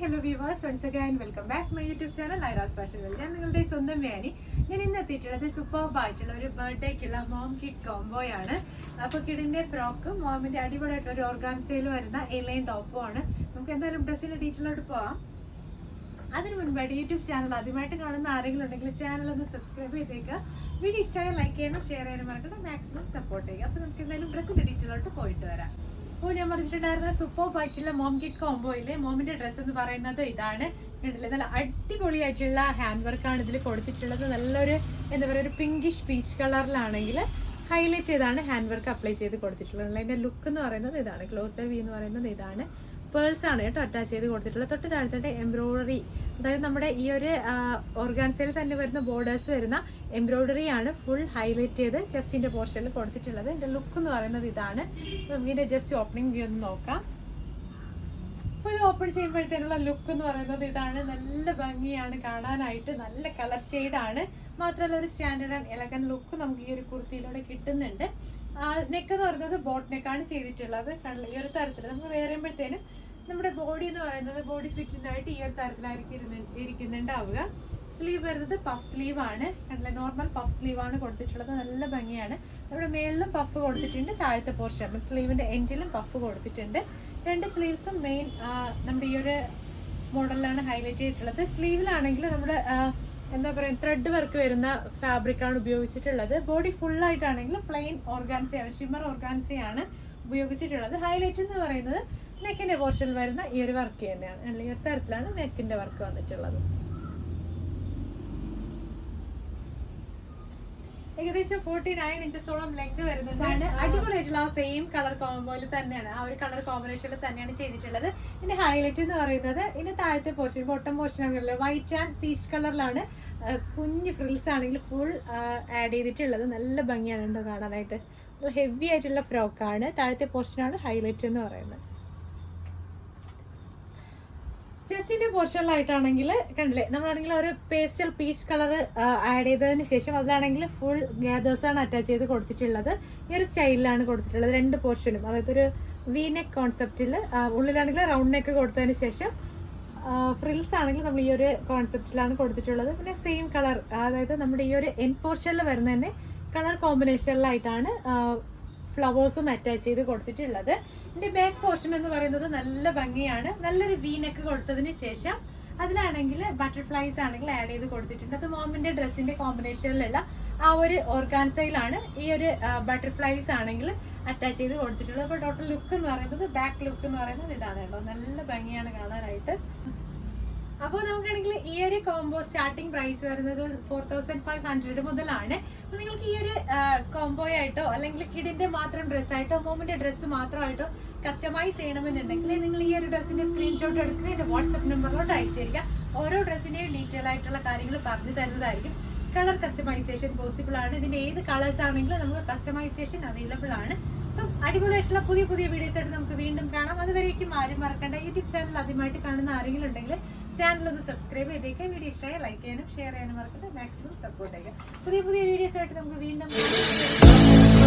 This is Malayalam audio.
Hello viewers once again welcome back my YouTube channel Airas fashion ഞാൻ നിങ്ങളുടെ സ്വന്തം വേണി ഞാൻ ഇന്ന് എത്തിയിട്ടുള്ളത് സൂപ്പർ ബായിട്ടുള്ള ഒരു ബർത്ത്ഡേക്കുള്ള മോം കിഡ് കോംബോയാണ് അപ്പോൾ കിഡിന്റെ ഫ്രോക്കും മോമിന്റെ അടിപൊളിയായിട്ടുള്ള ഒരു ഓർഗാൻസയിൽ വരുന്ന എലൈൻ ടോപ്പും ആണ്. നമുക്ക് എന്തായാലും ഡ്രസ്സിന്റെ ഡീറ്റെയിലോട്ട് പോവാം. അതിന് മുൻപായിട്ട് യൂട്യൂബ് ചാനൽ ആദ്യമായിട്ട് കാണുന്ന ആരെങ്കിലും ഉണ്ടെങ്കിൽ ചാനൽ ഒന്ന് സബ്സ്ക്രൈബ് ചെയ്തേക്കുക വീഡിയോ ഇഷ്ടമായ ലൈക്ക് ചെയ്യണം ഷെയർ ചെയ്യാനും മറക്കണം മാക്സിമം സപ്പോർട്ട് ചെയ്യുക. അപ്പോൾ നമുക്ക് എന്തായാലും ഡ്രസ്സിന്റെ ഡീറ്റെയിലോട്ട് പോയിട്ട് വരാം. അപ്പോൾ ഞാൻ പറഞ്ഞിട്ടുണ്ടായിരുന്ന സൂപ്പർ ബൈച്ചുള്ള മോം കിറ്റ് കോംബോയിലെ മോമിന്റെ ഡ്രസ്സ് എന്ന് പറയുന്നത് ഇതാണ്. കണ്ടില്ലേ? നല്ല അടിപൊളിയായിട്ടുള്ള ഹാൻഡ് വർക്കാണ് ഇതിൽ കൊടുത്തിട്ടുള്ളത്. നല്ലൊരു എന്താ പറയുക ഒരു പിങ്കിഷ് പീച്ച് കളറിലാണെങ്കിൽ ഹൈലൈറ്റ് ചെയ്താണ് ഹാൻഡ് വർക്ക് അപ്ലൈ ചെയ്ത് കൊടുത്തിട്ടുള്ളത്. അതിന്റെ ലുക്ക് എന്ന് പറയുന്നത് ഇതാണ്. ക്ലോസർ വ്യൂ എന്ന് പറയുന്നത് ഇതാണ്. പേഴ്സ് ആണ് കേട്ടോ അറ്റാച്ച് ചെയ്ത് കൊടുത്തിട്ടുള്ളത്. തൊട്ട് താഴത്തെ എംബ്രോയിഡറി അതായത് നമ്മുടെ ഈ ഒരു ഓർഗാൻസയിൽ തന്നെ വരുന്ന ബോർഡേഴ്സ് വരുന്ന എംബ്രോയിഡറി ആണ് ഫുൾ ഹൈലൈറ്റ് ചെയ്ത് ചെസ്റ്റിന്റെ പോർഷനിൽ കൊടുത്തിട്ടുള്ളത്. ഇതിന്റെ ലുക്ക് എന്ന് പറയുന്നത് ഇതാണ്. ഇതിന്റെ ജസ്റ്റ് ഓപ്പണിംഗ് വ്യൂ ഒന്ന് നോക്കാം. ഓപ്പൺ ചെയ്യുമ്പോഴത്തേനുള്ള ലുക്ക് എന്ന് പറയുന്നത് ഇതാണ്. നല്ല ഭംഗിയാണ് കാണാനായിട്ട് നല്ല കളർ ആണ്. മാത്രമല്ല ഒരു സ്റ്റാൻഡേർഡ് ആൻഡ് എലഗൻ ലുക്ക് നമുക്ക് ഈ ഒരു കുർത്തിയിലൂടെ കിട്ടുന്നുണ്ട്. നെക്ക് എന്ന് പറയുന്നത് ബോട്ട് നെക്കാണ് ചെയ്തിട്ടുള്ളത്? ഈ ഒരു തരത്തിൽ നമുക്ക് വേറുമ്പോഴത്തേനും നമ്മുടെ ബോഡി എന്ന് പറയുന്നത് ബോഡി ഫിറ്റിനായിട്ട് ഈ ഒരു തരത്തിലായിരിക്കും ഇരിക്കുന്നുണ്ടാവുക. സ്ലീവ് വരുന്നത് പഫ് സ്ലീവ് ആണ്. കണ്ടില്ലേ നോർമൽ പഫ് സ്ലീവ് ആണ് കൊടുത്തിട്ടുള്ളത്. നല്ല ഭംഗിയാണ്. നമ്മുടെ മേളിലും പഫ് കൊടുത്തിട്ടുണ്ട് താഴത്തെ പോർഷനിലും സ്ലീവിന്റെ എൻഡിലും പഫ് കൊടുത്തിട്ടുണ്ട്. രണ്ട് സ്ലീവ്സും മെയിൻ നമ്മുടെ ഈ ഒരു മോഡലിലാണ് ഹൈലൈറ്റ് ചെയ്തിട്ടുള്ളത്. സ്ലീവിലാണെങ്കിൽ നമ്മുടെ എന്താ പറയുക ത്രെഡ് വർക്ക് വരുന്ന ഫാബ്രിക് ആണ് ഉപയോഗിച്ചിട്ടുള്ളത്. ബോഡി ഫുൾ ആയിട്ടാണെങ്കിൽ പ്ലെയിൻ ഓർഗാൻസയാണ് ഷിമ്മർ ഓർഗാൻസയാണ് ഉപയോഗിച്ചിട്ടുള്ളത്. ഹൈലൈറ്റ് എന്ന് പറയുന്നത് നെക്കിന്റെ പോർഷനിൽ വരുന്ന ഈ ഒരു വർക്ക് തന്നെയാണ്. അല്ലെങ്കിൽ ഒരു തരത്തിലാണ് നെക്കിന്റെ വർക്ക് വന്നിട്ടുള്ളത്. ഏകദേശം ഫോർട്ടി നയൻ ഇഞ്ചസോളം ലെങ്ത് വരുന്നതാണ് അടിപൊളിയായിട്ടുള്ള ആ സെയിം കളർ കോംബോയിൽ തന്നെയാണ്. ആ ഒരു കളർ കോമ്പിനേഷനിൽ തന്നെയാണ് ചെയ്തിട്ടുള്ളത്. ഇതിന്റെ ഹൈലൈറ്റ് എന്ന് പറയുന്നത് ഇതിന്റെ താഴത്തെ പോർഷൻ ബോട്ടം പോർഷൻ ആണല്ലോ വൈറ്റ് ആൻഡ് പീച്ച് കളറിലാണ് കുഞ്ഞ് ഫ്രിൽസ് ആണെങ്കിൽ ഫുൾ ആഡ് ചെയ്തിട്ടുള്ളത്. നല്ല ഭംഗിയാണ് കേട്ടോ കാണാനായിട്ട്. ഹെവി ആയിട്ടുള്ള ഫ്രോക്കാണ് താഴത്തെ പോർഷനാണ് ഹൈലൈറ്റ് എന്ന് പറയുന്നത്. ചെസ്റ്റിന്റെ പോർഷനിലായിട്ടാണെങ്കിൽ കണ്ടില്ലേ? നമ്മളാണെങ്കിൽ ഒരു പേസ്റ്റൽ പീച്ച് കളർ ആഡ് ചെയ്തതിന് ശേഷം അതിലാണെങ്കിൽ ഫുൾ ഗ്യാദേഴ്സ് ആണ് അറ്റാച്ച് ചെയ്ത് കൊടുത്തിട്ടുള്ളത്. ഈ ഒരു സ്റ്റൈലിലാണ് കൊടുത്തിട്ടുള്ളത്. രണ്ട് പോർഷനും. അതായത് ഒരു വി നെക്ക് കോൺസെപ്റ്റിൽ ഉള്ളിലാണെങ്കിൽ റൗണ്ട് നെക്ക് കൊടുത്തതിന് ശേഷം ഫ്രിൽസ് ആണെങ്കിൽ നമ്മൾ ഈ ഒരു കോൺസെപ്റ്റിലാണ് കൊടുത്തിട്ടുള്ളത്. പിന്നെ സെയിം കളർ അതായത് നമ്മുടെ ഈ ഒരു എൻ പോർഷനിൽ വരുന്ന തന്നെ കളർ കോമ്പിനേഷനിലായിട്ടാണ് ഫ്ലവേഴ്സും അറ്റാച്ച് ചെയ്ത് കൊടുത്തിട്ടുള്ളത്. ഇതിന്റെ ബാക്ക് പോർഷൻ എന്ന് പറയുന്നത് നല്ല ഭംഗിയാണ്. നല്ലൊരു വീനക്ക് നെക്ക് കൊടുത്തതിന് ശേഷം അതിലാണെങ്കിൽ ബട്ടർഫ്ലൈസ് ആണെങ്കിൽ ആഡ് ചെയ്ത് കൊടുത്തിട്ടുണ്ട്. അത് മോമിന്റെ ഡ്രസ്സിന്റെ കോമ്പിനേഷനിലുള്ള ആ ഒരു ഓർഗാൻസയിലാണ് ഈ ഒരു ബട്ടർഫ്ലൈസ് ആണെങ്കിൽ അറ്റാച്ച് ചെയ്ത് കൊടുത്തിട്ടുള്ളത്. അപ്പോൾ ടോട്ടൽ ലുക്ക് എന്ന് പറയുന്നത് ബാക്ക് ലുക്ക് എന്ന് പറയുന്നത് ഇതാണ് കേട്ടോ. നല്ല ഭംഗിയാണ് കാണാനായിട്ട്. അപ്പോൾ നമുക്കാണെങ്കിൽ ഈ ഒരു കോംബോ സ്റ്റാർട്ടിംഗ് പ്രൈസ് വരുന്നത് ഫോർ തൗസൻഡ് ഫൈവ് ഹൺഡ്രഡ് മുതലാണ്. അപ്പോൾ നിങ്ങൾക്ക് ഈ ഒരു കോംബോ ആയിട്ടോ അല്ലെങ്കിൽ കിഡിന്റെ മാത്രം ഡ്രസ്സായിട്ടോ മോമിന്റെ ഡ്രസ്സ് മാത്രമായിട്ടോ കസ്റ്റമൈസ് ചെയ്യണമെന്നുണ്ടെങ്കിൽ നിങ്ങൾ ഈ ഒരു ഡ്രസ്സിന്റെ സ്ക്രീൻഷോട്ട് എടുക്കുക എന്റെ വാട്സ്ആപ്പ് നമ്പറിലോട്ട് അയച്ചിരിക്കുക. ഓരോ ഡ്രസ്സിന്റെയും ഡീറ്റെയിൽ ആയിട്ടുള്ള കാര്യങ്ങൾ പറഞ്ഞു തരുന്നതായിരിക്കും. കളർ കസ്റ്റമൈസേഷൻ പോസിബിൾ ആണ്. ഇതിന്റെ ഏത് കളേഴ്സ് ആണെങ്കിലും നമുക്ക് കസ്റ്റമൈസേഷൻ അവൈലബിൾ ആണ്. അപ്പം അടിപൊളിയായിട്ടുള്ള പുതിയ പുതിയ വീഡിയോസ് ആയിട്ട് നമുക്ക് വീണ്ടും കാണാം. അതുവരേക്കും ആരും മറക്കണ്ട. യൂട്യൂബ് ചാനൽ ആദ്യമായിട്ട് കാണുന്ന ആരെങ്കിലും ഉണ്ടെങ്കിൽ ചാനൽ ഒന്ന് സബ്സ്ക്രൈബ് ചെയ്തേക്കുക വീഡിയോ ഇഷ്ടമായി ലൈക്ക് ചെയ്യാനും ഷെയർ ചെയ്യാനും മറക്കണ്ട മാക്സിമം സപ്പോർട്ട് ചെയ്യുക പുതിയ പുതിയ വീഡിയോസ് ആയിട്ട് നമുക്ക് വീണ്ടും